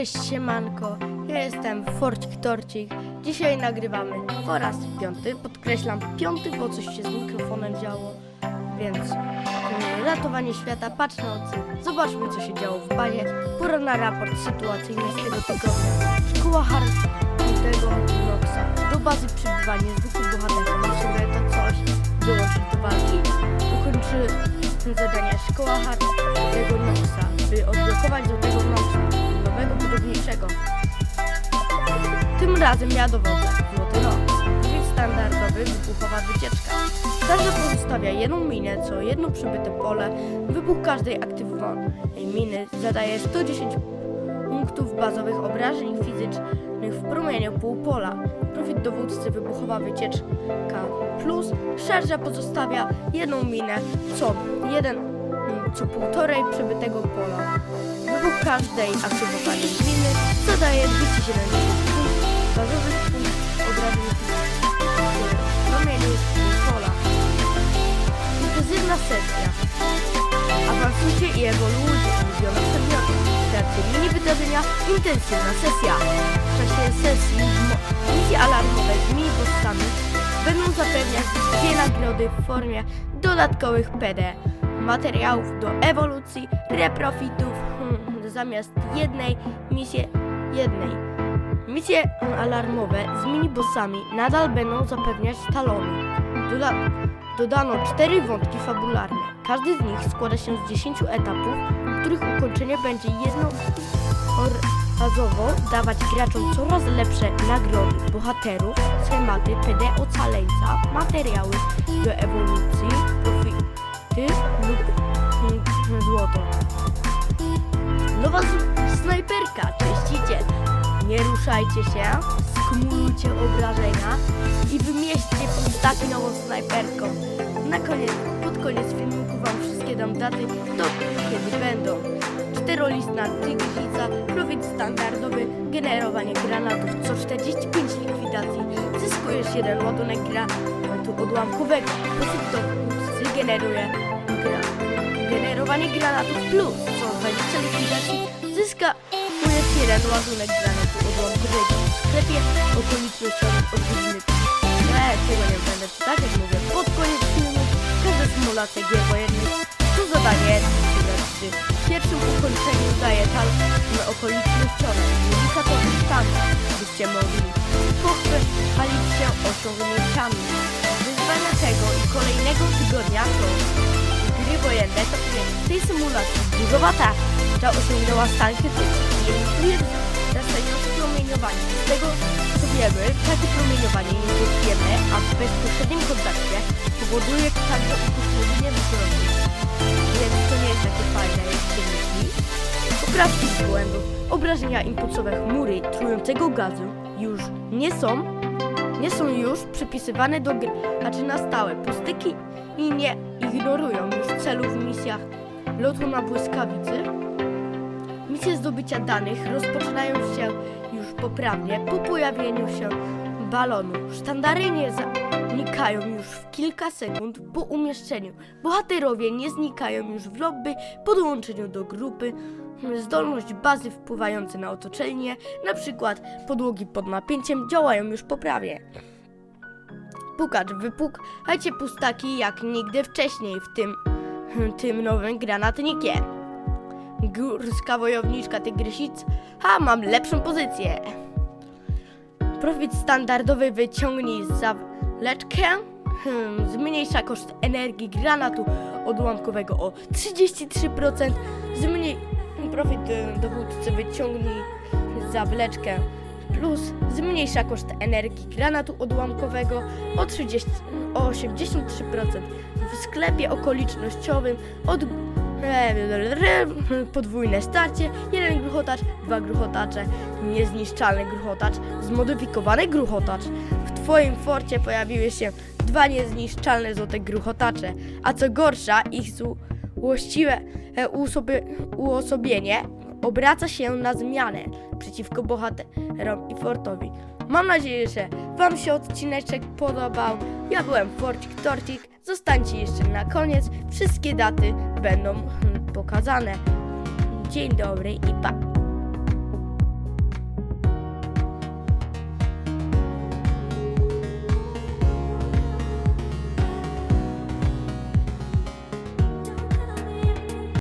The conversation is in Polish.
cześć siemanko, ja jestem Forcik Torcik. Dzisiaj nagrywamy po raz piąty, podkreślam piąty, bo coś się z mikrofonem działo. Więc ratowanie świata, patrz na ocy. Zobaczmy co się działo w banie. Pora na raport sytuacyjny z tego tygodnia. Szkoła Hartego Noxa. Do bazy przybywanie zwykłych bohaterów. Musimy to coś dołączyć do walki. Ukończy zadanie Szkoła Hartego Noxa, by odblokować do Tym razem ja dowodzę. Złoty Nox. Tryb standardowy, wybuchowa wycieczka. Każdy pozostawia jedną minę, co jedno przybyte pole. Wybuch każdej aktywowanej miny zadaje 110 punktów bazowych obrażeń fizycznych w promieniu pół pola. Profit dowódcy wybuchowa wycieczka plus szarża pozostawia jedną minę co jeden co półtorej przebytego pola. Wybuch każdej aktywowanej miny zadaje 270 punktów I ewoluujcie ulubione przedmioty. Mini wydarzenia intensywna sesja. W czasie sesji misje alarmowe z minibossami będą zapewniać dwie nagrody w formie dodatkowych PD. Materiałów do ewolucji, reprofitów hmm, zamiast jednej misji jednej. Misje alarmowe z minibossami nadal będą zapewniać talony. Doda dodano cztery wątki fabularne. Każdy z nich składa się z 10 etapów, których ukończenie będzie jednorazowo dawać graczom coraz lepsze nagrody bohaterów, schematy, PD ocaleńca, materiały do ewolucji, profity lub złoto. Nowa snajperka, czyściciel. Nie ruszajcie się, skumulujcie obrażenia i wymieście postaci nową snajperką. Na koniec, pod koniec filmiku wam wszystkie dam daty, do kiedy będą. Czterolistna tygrzyca, profit standardowy, generowanie granatów co 45 likwidacji. Zyskujesz jeden ładunek granatu odłamkowego. Profit dowódcy generuje generowanie granatów plus co 20 likwidacji. Zyskujesz jeden ładunek granatu odłamkowego. W nie, tego nie będę czytać, jak mówię, pod koniec filmu. Gier wojennych zadanie 3 W pierwszym ukończeniu daje tal okolicznościowe, indykatory stanu, byście mogli pochwalić się osiągnięciami. Wyzwania tego i kolejnego tygodnia to gry wojenne to w tej symulacji budowa tak, ta osiągnęła stan krytyczny emituje wzrastające promieniowanie. Z tego co wiemy, takie promieniowanie jest nieprzyjemne, a w bezpośrednim kontakcie powoduje także upośledzenie wzroku. Więc to nie jest takie fajne, jak się myśli. Poprawki z błędów, obrażenia impulsowe chmury trującego gazu już nie są nie są już przypisywane do gry, znaczy na stałe. Pustyki i nie ignorują już celów w misjach lotu na błyskawicy. Misje zdobycia danych rozpoczynają się poprawnie po pojawieniu się balonu. Sztandary nie znikają już w kilka sekund po umieszczeniu. Bohaterowie nie znikają już w lobby po dołączeniu do grupy. Zdolność bazy wpływające na otoczenie, na przykład podłogi pod napięciem, działają już poprawnie. Pukacz, wypukajcie pustaki jak nigdy wcześniej w tym, tym nowym granatnikiem. Górska wojowniczka tygrysic. Ha, mam lepszą pozycję. Profit standardowy wyciągnij zawleczkę. Hmm, zmniejsza koszt energii granatu odłamkowego o 33%. Zmniej profit y, dowódcy wyciągnij zawleczkę plus zmniejsza koszt energii granatu odłamkowego o, 30, o 83%. W sklepie okolicznościowym od podwójne starcie, jeden gruchotacz, dwa gruchotacze, niezniszczalny gruchotacz, zmodyfikowany gruchotacz. W twoim forcie pojawiły się dwa niezniszczalne złote gruchotacze, a co gorsza, ich złościwe e, uosobienie obraca się na zmianę przeciwko bohaterom i fortowi. Mam nadzieję, że Wam się odcineczek podobał. Ja byłem Forcik Torcik. Zostańcie jeszcze na koniec. Wszystkie daty będą hmm, pokazane. Dzień dobry i pa!